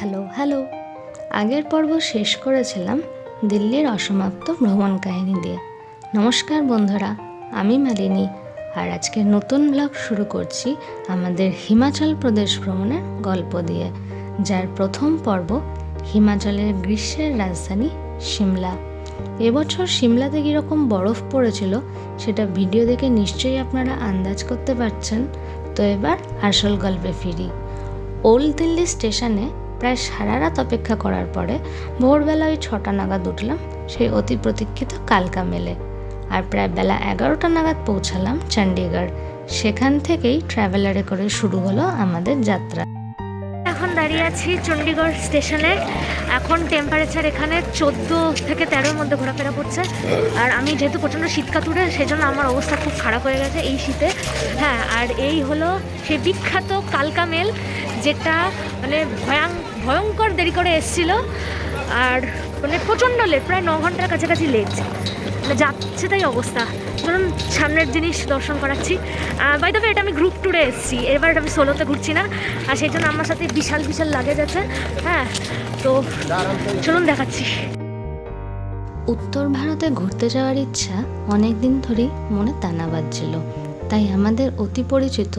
Hello hello. আগের পর্ব শেষ করেছিলাম দিল্লির অসমাপ্ত ভ্রমণ কাহিনী দিয়ে। নমস্কার বন্ধুরা, আমি মালিনী আর আজকে নতুন ব্লগ শুরু করছি আমাদের হিমাচল প্রদেশ ভ্রমণের গল্প দিয়ে। যার প্রথম পর্ব হিমাচলের গ্রীষ্মের রাজধানী সিমলা। এবছর সিমলাতে কীরকম বরফ পড়েছিল সেটা ভিডিও দেখে নিশ্চয়ই আপনারা আন্দাজ করতে পারছেন। তো এবার আসল গল্পে ফিরি। ওল্ড দিল্লি স্টেশনে প্রায় সারা রাত অপেক্ষা করার পরে ভোরবেলা ওই ছটা নাগাদ উঠলাম, সেই অতি প্রতীক্ষিত কালকা মেলে। আর প্রায় বেলা এগারোটা নাগাদ পৌঁছালাম চণ্ডীগড় সেখান থেকেই ট্রাভেলারে করে শুরু হলো আমাদের যাত্রা। এখন দাঁড়িয়ে আছি চণ্ডীগড় স্টেশনে। এখন টেম্পারেচার এখানে চোদ্দ থেকে তেরোর মধ্যে ঘোরাফেরা করছে। আর আমি যেহেতু প্রচণ্ড শীতকাতুরে সেই জন্য আমার অবস্থা খুব খারাপ হয়ে গেছে এই শীতে। হ্যাঁ আর এই হলো সেই বিখ্যাত কালকা মেল, যেটা মানে ভয়াং ভয়ঙ্কর দেরি করে এসছিল। আর মানে প্রচণ্ড লেট প্রায় ন ঘণ্টার কাছাকাছি লেট মানে যাচ্ছে তাই অবস্থা। ধরুন সামনের জিনিস দর্শন করাচ্ছি। বাই দ্য এটা আমি গ্রুপ ট্যুরে এসেছি। এবার আমি সোলোতে ঘুরছি না। আর সেই জন্য আমার সাথে বিশাল বিশাল লাগেজ আছে। হ্যাঁ তো চলুন দেখাচ্ছি। উত্তর ভারতে ঘুরতে যাওয়ার ইচ্ছা অনেক দিন ধরেই মনে টানা বাজছিল। তাই আমাদের অতি পরিচিত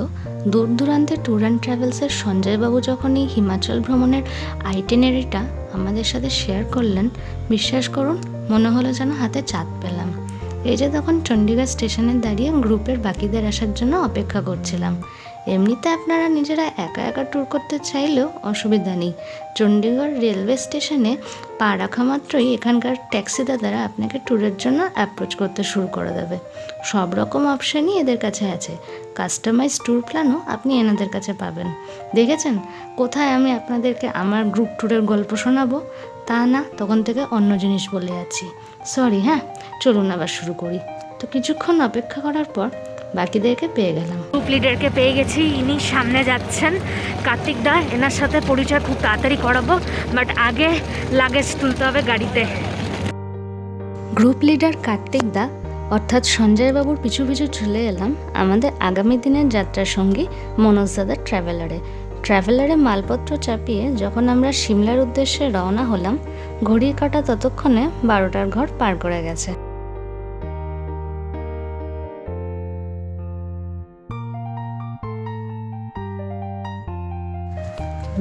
দূর দূরান্তে ট্যুর অ্যান্ড ট্রাভেলসের সঞ্জয়বাবু যখন এই হিমাচল ভ্রমণের আইটেনারিটা আমাদের সাথে শেয়ার করলেন, বিশ্বাস করুন, মনে হলো যেন হাতে চাঁদ পেলাম। এই যে তখন চণ্ডীগড় স্টেশনে দাঁড়িয়ে গ্রুপের বাকিদের আসার জন্য অপেক্ষা করছিলাম। এমনিতে আপনারা নিজেরা একা একা ট্যুর করতে চাইলেও অসুবিধা নেই। চণ্ডীগড় রেলওয়ে স্টেশনে পা রাখা মাত্রই এখানকার ট্যাক্সি দাদারা আপনাকে ট্যুরের জন্য অ্যাপ্রোচ করতে শুরু করে দেবে। সব রকম অপশানই এদের কাছে আছে। কাস্টমাইজ ট্যুর প্ল্যানও আপনি এনাদের কাছে পাবেন। দেখেছেন? কোথায় আমি আপনাদেরকে আমার গ্রুপ ট্যুরের গল্প শোনাবো? তা না, তখন থেকে অন্য জিনিস বলে আছি। সরি হ্যাঁ? চলুন আবার শুরু করি। তো কিছুক্ষণ অপেক্ষা করার পর বাকিদেরকে পেয়ে গেলাম। গ্রুপ লিডারকে পেয়ে গেছি। ইনি সামনে যাচ্ছেন। কার্তিক দা এনার সাথে পরিচয় খুব তাড়াতাড়ি করাবো বাট আগে লাগেজ তুলতে হবে গাড়িতে। গ্রুপ লিডার কার্তিক দা অর্থাৎ সঞ্জয়বাবুর পিছু পিছু চলে এলাম আমাদের আগামী দিনের যাত্রার সঙ্গী মনোজ দাদার ট্রাভেলারে ট্রাভেলারে মালপত্র চাপিয়ে যখন আমরা সিমলার উদ্দেশ্যে রওনা হলাম ঘড়ির কাটা ততক্ষণে বারোটার ঘর পার করে গেছে।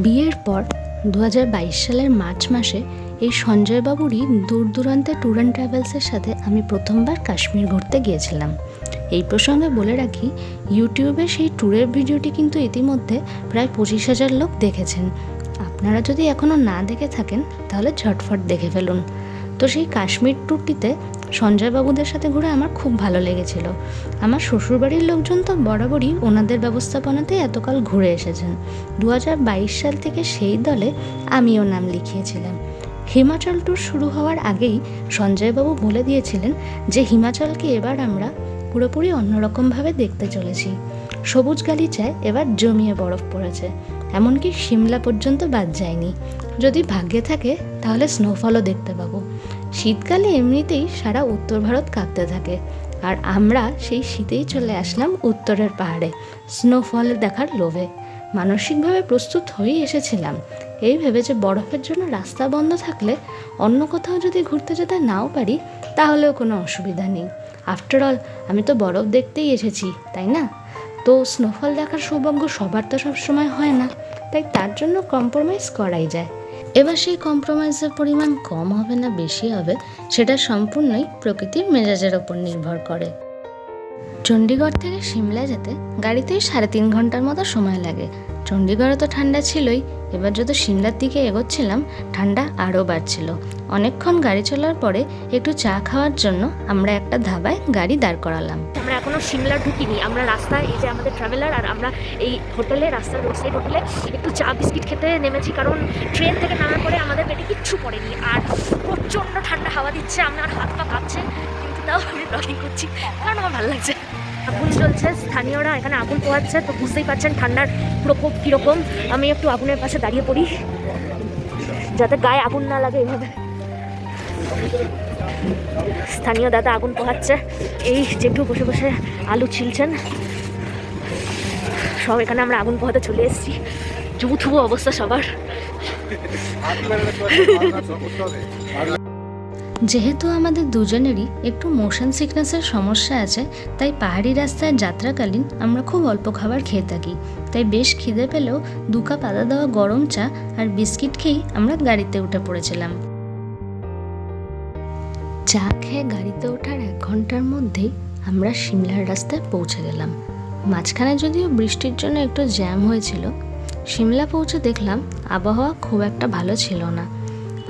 বিয়ের পর দু হাজার বাইশ সালের মার্চ মাসে এই সঞ্জয়বাবুরই দূর দূরান্তে ট্যুর অ্যান্ড ট্রাভেলসের সাথে আমি প্রথমবার কাশ্মীর ঘুরতে গিয়েছিলাম। এই প্রসঙ্গে বলে রাখি, ইউটিউবে সেই ট্যুরের ভিডিওটি কিন্তু ইতিমধ্যে প্রায় পঁচিশ হাজার লোক দেখেছেন। আপনারা যদি এখনও না দেখে থাকেন, তাহলে ঝটফট দেখে ফেলুন। তো সেই কাশ্মীর ট্যুরটিতে সঞ্জয়বাবুদের সাথে ঘুরে আমার খুব ভালো লেগেছিল। আমার শ্বশুরবাড়ির লোকজন তো বরাবরই ওনাদের ব্যবস্থাপনাতে এতকাল ঘুরে এসেছেন। দু হাজার বাইশ সাল থেকে সেই দলে আমিও নাম লিখিয়েছিলাম। হিমাচল ট্যুর শুরু হওয়ার আগেই সঞ্জয়বাবু বলে দিয়েছিলেন যে হিমাচলকে এবার আমরা পুরোপুরি অন্যরকমভাবে দেখতে চলেছি। সবুজ গালিচায় এবার জমিয়ে বরফ পড়েছে। এমনকি সিমলা পর্যন্ত বাদ যায়নি। যদি ভাগ্যে থাকে, তাহলে স্নোফলও দেখতে পাবো। শীতকালে এমনিতেই সারা উত্তর ভারত কাঁপতে থাকে। আর আমরা সেই শীতেই চলে আসলাম উত্তরের পাহাড়ে স্নোফল দেখার লোভে। মানসিকভাবে প্রস্তুত হয়েই এসেছিলাম। এই ভেবে যে বরফের জন্য রাস্তা বন্ধ থাকলে অন্য কোথাও যদি ঘুরতে যেতে নাও পারি, তাহলেও কোনো অসুবিধা নেই। আফটার অল আমি তো বরফ দেখতেই এসেছি, তাই না? তো স্নোফল দেখার সৌভাগ্য সবার তো সবসময় হয় না। তাই তার জন্য কম্প্রোমাইজ করাই যায়। এবার সেই কম্প্রোমাইজের পরিমাণ কম হবে না বেশি হবে, সেটা সম্পূর্ণই প্রকৃতির মেজাজের ওপর নির্ভর করে। চণ্ডীগড় থেকে সিমলা যেতে গাড়িতেই সাড়ে তিন ঘণ্টার মতো সময় লাগে। চণ্ডীগড়ে তো ঠান্ডা ছিলই, এবার যত সিমলার দিকে এগোচ্ছিলাম, ঠান্ডা আরও বাড়ছিল। অনেকক্ষণ গাড়ি চলার পরে একটু চা খাওয়ার জন্য আমরা একটা ধাবায় গাড়ি দাঁড় করালাম। আমরা এখনও সিমলা ঢুকিনি, আমরা রাস্তায় এই যে আমাদের ট্রাভেলার আর আমরা এই হোটেলে, রাস্তার রোড সাইড হোটেলে একটু চা বিস্কিট খেতে নেমেছি, কারণ ট্রেন থেকে নামার পরে আমাদের পেটে কিচ্ছু পড়েনি আর প্রচণ্ড ঠান্ডা হাওয়া দিচ্ছে, আমার হাত পা কাঁপছে, কিন্তু তাও আমি ব্লগিং করছি। কারণ আমার ভালো লাগছে আগুন জ্বলছে, স্থানীয়রা এখানে আগুন পোহাচ্ছে, তো বুঝতেই পারছেন ঠান্ডার প্রকোপ কীরকম। আমি একটু আগুনের পাশে দাঁড়িয়ে পড়ি, যাতে গায়ে আগুন না লাগে এভাবে। স্থানীয় দাদা আগুন পোহাচ্ছে, এই জেঠু বসে বসে আলু ছিলছেন, সব এখানে আমরা আগুন পোহাতে চলে এসেছি। যুবুথুবু অবস্থা সবার। যেহেতু আমাদের দুজনেরই একটু মোশন সিকনেসের সমস্যা আছে, তাই পাহাড়ি রাস্তায় যাত্রাকালীন আমরা খুব অল্প খাবার খেয়ে থাকি। তাই বেশ খিদে পেলেও দু কাপ আদা দেওয়া গরম চা আর বিস্কিট খেয়েই আমরা গাড়িতে উঠে পড়েছিলাম। চা খেয়ে গাড়িতে ওঠার এক ঘণ্টার মধ্যেই আমরা সিমলার রাস্তায় পৌঁছে গেলাম। মাঝখানে যদিও বৃষ্টির জন্য একটু জ্যাম হয়েছিল, সিমলা পৌঁছে দেখলাম আবহাওয়া খুব একটা ভালো ছিল না।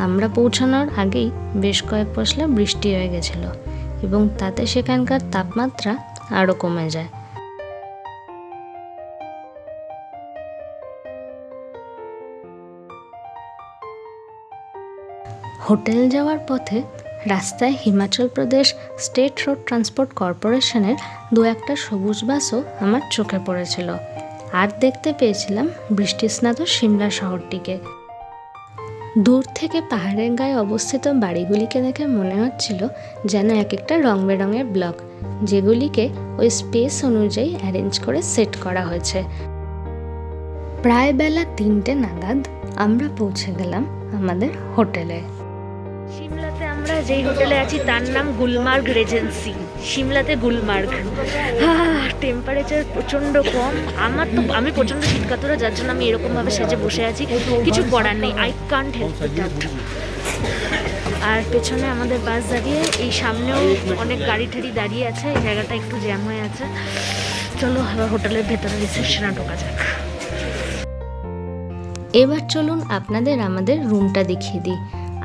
আমরা পৌঁছানোর আগেই বেশ কয়েক পশলা বৃষ্টি হয়ে গেছিল এবং তাতে সেখানকার তাপমাত্রা আরও কমে যায়। হোটেল যাওয়ার পথে রাস্তায় Himachal Pradesh state road transport কর্পোরেশনের দু একটা সবুজ বাসও আমার চোখে পড়েছিল। আর দেখতে পেয়েছিলাম বৃষ্টিস্নাত সিমলা শহরটিকে। দূর থেকে পাহাড়ের গায়ে অবস্থিত বাড়িগুলিকে দেখে মনে হচ্ছিল যেন এক একটা রং বেরঙের ব্লক, যেগুলিকে ওই স্পেস অনুযায়ী অ্যারেঞ্জ করে সেট করা হয়েছে। প্রায় বেলা তিনটে নাগাদ আমরা পৌঁছে গেলাম আমাদের হোটেলে। আমরা যেই হোটেলে আছি, তার নাম গুলমার্গ রেজেন্সি, সিমলাতে গুলমার্গ। টেম্পারেচার প্রচণ্ড কম। আমার তো, আমি প্রচণ্ড শীতকাতরা, যার জন্য আমি এরকমভাবে সেজে বসে আছি। কিছু করার নেই আই কান্ট হেল্প আর পেছনে আমাদের বাস দাঁড়িয়ে, এই সামনেও অনেক গাড়ি ঠাড়ি দাঁড়িয়ে আছে, এই জায়গাটা একটু জ্যাম হয়ে আছে। চলো, আবার হোটেলের ভেতরে রিসেপশনে ঢোকা যাক। এবার চলুন আপনাদের আমাদের রুমটা দেখিয়ে দিই।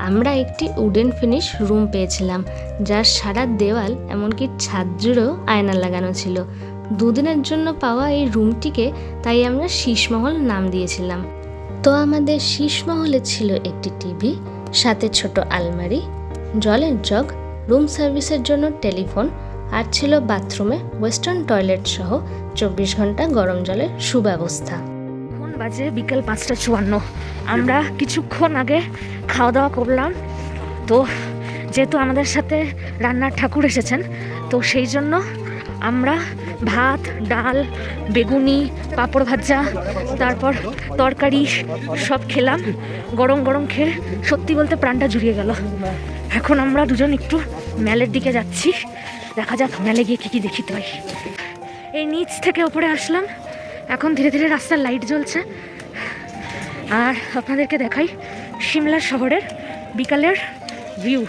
আমরা একটি উডেন ফিনিশ রুম পেয়েছিলাম, যার সারা দেওয়াল এমনকি ছাদ জুড়েও আয়না লাগানো ছিল। দুদিনের জন্য পাওয়া এই রুমটিকে তাই আমরা শীষমহল নাম দিয়েছিলাম। তো আমাদের শীষমহলে ছিল একটি টিভি, সাথে ছোট আলমারি, জলের জগ, রুম সার্ভিসের জন্য টেলিফোন, আর ছিল বাথরুমে ওয়েস্টার্ন টয়লেট সহ চব্বিশ ঘণ্টা গরম জলের সুব্যবস্থা। বাজে বিকেল পাঁচটা চুয়ান্ন। আমরা কিছুক্ষণ আগে খাওয়া দাওয়া করলাম। তো যেহেতু আমাদের সাথে রান্নার ঠাকুর এসেছেন, তো সেই জন্য আমরা ভাত, ডাল, বেগুনি, পাঁপড় ভাজা, তারপর তরকারি সব খেলাম। গরম গরম খেয়ে সত্যি বলতে প্রাণটা জুড়িয়ে গেল। এখন আমরা দুজন একটু ম্যালের দিকে যাচ্ছি। দেখা যাক ম্যালে গিয়ে কী কী দেখিতে হয় এই নিচ থেকে ওপরে আসলাম। এখন ধীরে ধীরে রাস্তার লাইট জ্বলছে। আর আপনাদেরকে দেখাই সিমলা শহরের বিকালের ভিউ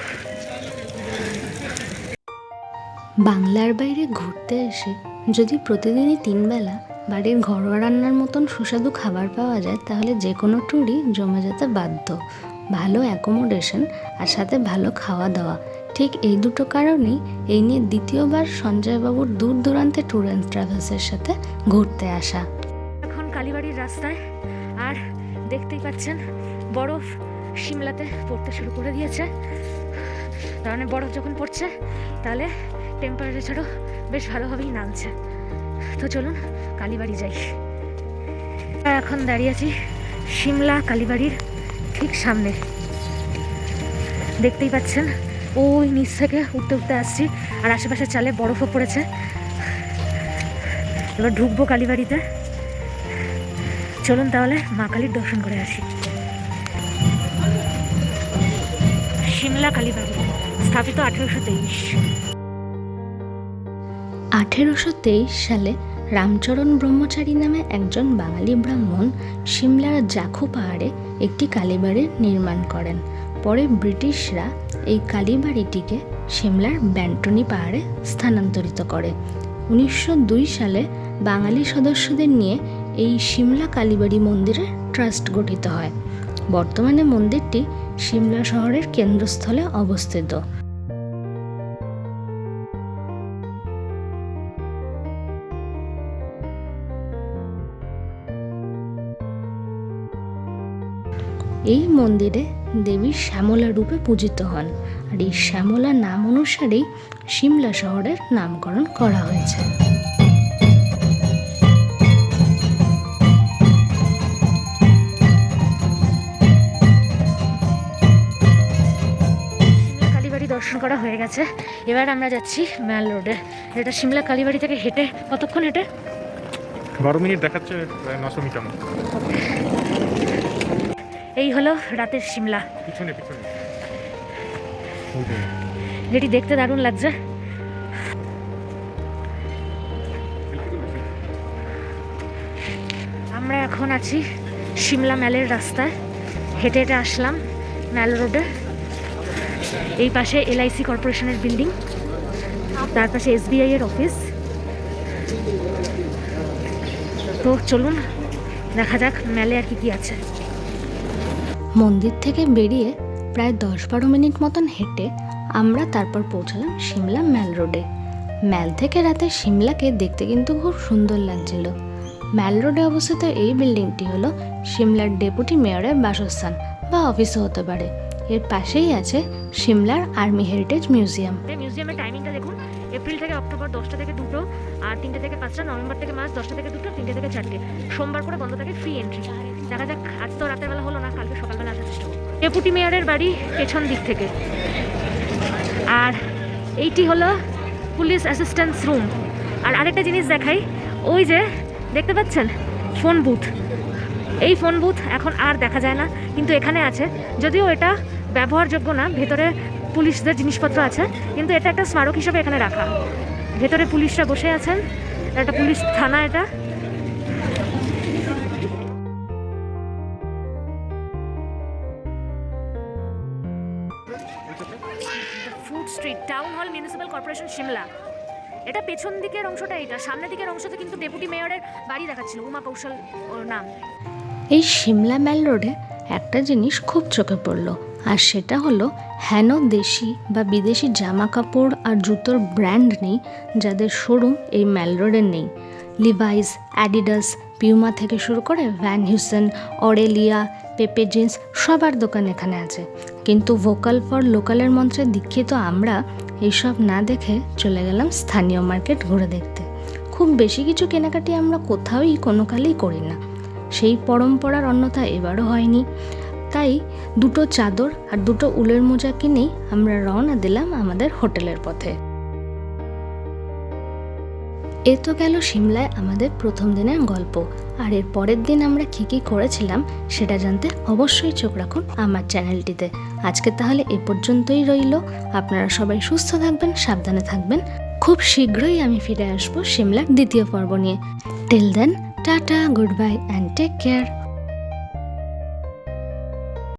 বাংলার বাইরে ঘুরতে এসে যদি প্রতিদিনই তিনবেলা বাড়ির ঘরোয়া রান্নার মতন সুস্বাদু খাবার পাওয়া যায়, তাহলে যে কোনো ট্যুরই জমে যেতে বাধ্য। ভালো অ্যাকোমোডেশন আর সাথে ভালো খাওয়া দাওয়া ঠিক এই দুটো কারণেই এই নিয়ে দ্বিতীয়বার সঞ্জয়বাবুর দূর দূরান্তে ট্যুর অ্যান্ড ট্রাভেলসের সাথে ঘুরতে আসা। এখন কালীবাড়ির রাস্তায়, আর দেখতেই পাচ্ছেন বরফ সিমলাতে পড়তে শুরু করে দিয়েছে। তার মানে বরফ যখন পড়ছে, তাহলে টেম্পারেচারও বেশ ভালোভাবেই নামছে। তো চলুন কালীবাড়ি যাই। এখন দাঁড়িয়ে আছি সিমলা কালীবাড়ির ঠিক সামনে। দেখতেই পাচ্ছেন ওই নিচ থেকে উঠতে উঠতে আসছি। আর আশেপাশে চালে বরফও পড়েছে। এবার ঢুকবো কালীবাড়িতে। চলুন তাহলে মা কালীর দর্শন করে আসি। সিমলা কালীবাড়ি, স্থাপিত আঠেরোশো তেইশ। আঠেরোশো তেইশ সালে রামচরণ ব্রহ্মচারী নামে একজন বাঙালি ব্রাহ্মণ সিমলার জাখু পাহাড়ে একটি কালীবাড়ির নির্মাণ করেন। পরে ব্রিটিশরা এই কালীবাড়িটিকে শিমলার ব্যান্টনি পাহাড়ে স্থানান্তরিত করে। উনিশশো দুই সালে বাঙালি সদস্যদের নিয়ে এই শিমলা কালীবাড়ি মন্দিরের ট্রাস্ট গঠিত হয়। বর্তমানে মন্দিরটি শিমলা শহরের কেন্দ্রস্থলে অবস্থিত। এই মন্দিরে দেবী শ্যামলা রূপে পূজিত হন আর এই শ্যামলা নাম অনুসারেই সিমলা শহরের নামকরণ করা হয়েছে। কালীবাড়ি দর্শন করা হয়ে গেছে। এবার আমরা যাচ্ছি ম্যাল রোডে। এটা সিমলা কালীবাড়ি থেকে হেঁটে কতক্ষণ হেঁটে? বারো মিনিট দেখাচ্ছে প্রায় নশো মিটার এই হলো রাতের সিমলা। পিছনে পিছনে। যেটি দেখতে দারুণ লাগছে। আমরা এখন আছি সিমলা ম্যালের রাস্তায়। হেঁটে হেঁটে আসলাম ম্যাল রোডে। এই পাশে এলআইসি কর্পোরেশনের বিল্ডিং তার পাশে এসবিআই এর অফিস। তো চলুন দেখা যাক ম্যালে আর কি কি আছে। মন্দির থেকে বেরিয়ে প্রায় দশ বারো মিনিট মতন হেঁটে আমরা তারপর পৌঁছালাম সিমলা ম্যাল রোডে। ম্যাল থেকে রাতে সিমলাকে দেখতে কিন্তু খুব সুন্দর লাগছিল। ম্যাল রোডে অবস্থিত এই বিল্ডিংটি হলো সিমলার ডেপুটি মেয়রের বাসস্থান বা অফিসও হতে পারে। এর পাশেই আছে সিমলার আর্মি হেরিটেজ মিউজিয়াম। মিউজিয়ামের টাইমিংটা দেখুন, এপ্রিল থেকে অক্টোবর দশটা থেকে দুটো আর তিনটে থেকে পাঁচটা, নভেম্বর থেকে মার্চ দশটা থেকে দুটো, তিনটে থেকে চারটে। সোমবার করে বন্ধ থাকে ফ্রি এন্ট্রি দেখা যাক, আজ তো রাতের বেলা হলো না, কালকে সকালবেলা আসার চেষ্টা করব। ডেপুটি মেয়রের বাড়ি পেছন দিক থেকে। আর এইটি হলো পুলিশ অ্যাসিস্ট্যান্স রুম আর আরেকটা জিনিস দেখাই, ওই যে, দেখতে পাচ্ছেন? ফোন বুথ এই ফোন বুথ এখন আর দেখা যায় না, কিন্তু এখানে আছে। যদিও এটা ব্যবহারযোগ্য না, ভেতরে পুলিশদের জিনিসপত্র আছে, কিন্তু এটা একটা স্মারক হিসেবে এখানে রাখা। ভেতরে পুলিশরা বসে আছেন, একটা পুলিশ থানা এটা। Food street town hall municipal corporation Shimla এটা পেছন দিকের অংশটা এটা সামনের দিকের অংশতে কিন্তু ডেপুটি মেয়রের বাড়ি দেখাচ্ছিল, উমা কৌশল ওর নাম। এই সিমলা ম্যাল রোডে একটা জিনিস খুব চোখে পড়ল, আর সেটা হলো হেন দেশি বা বিদেশি জামা কাপড় আর জুতোর ব্র্যান্ড নেই যাদের শোরুম এই ম্যাল রোডে নেই। লিভাইস অ্যাডিডাস পিউমা থেকে শুরু করে Van Heusen Aurelia Pepe jeans সবার দোকান এখানে আছে। কিন্তু ভোকাল ফর লোকালের মন্ত্রে দীক্ষিত আমরা এইসব না দেখে চলে গেলাম স্থানীয় মার্কেট ঘুরে দেখতে। খুব বেশি কিছু কেনাকাটি আমরা কোথাওই কোনো কালেই করি না। সেই পরম্পরার অন্যথা এবারও হয়নি। তাই দুটো চাদর আর দুটো উলের মোজা কিনেই আমরা রওনা দিলাম আমাদের হোটেলের পথে। এ তো গেল সিমলায় আমাদের প্রথম দিনের গল্প। আর এর পরের দিন আমরা কী কী করেছিলাম সেটা জানতে অবশ্যই চোখ রাখুন আমার চ্যানেলটিতে। আজকে তাহলে এ পর্যন্তই রইল। আপনারা সবাই সুস্থ থাকবেন, সাবধানে থাকবেন। খুব শীঘ্রই আমি ফিরে আসব সিমলার দ্বিতীয় পর্ব নিয়ে। Till then tata goodbye and take care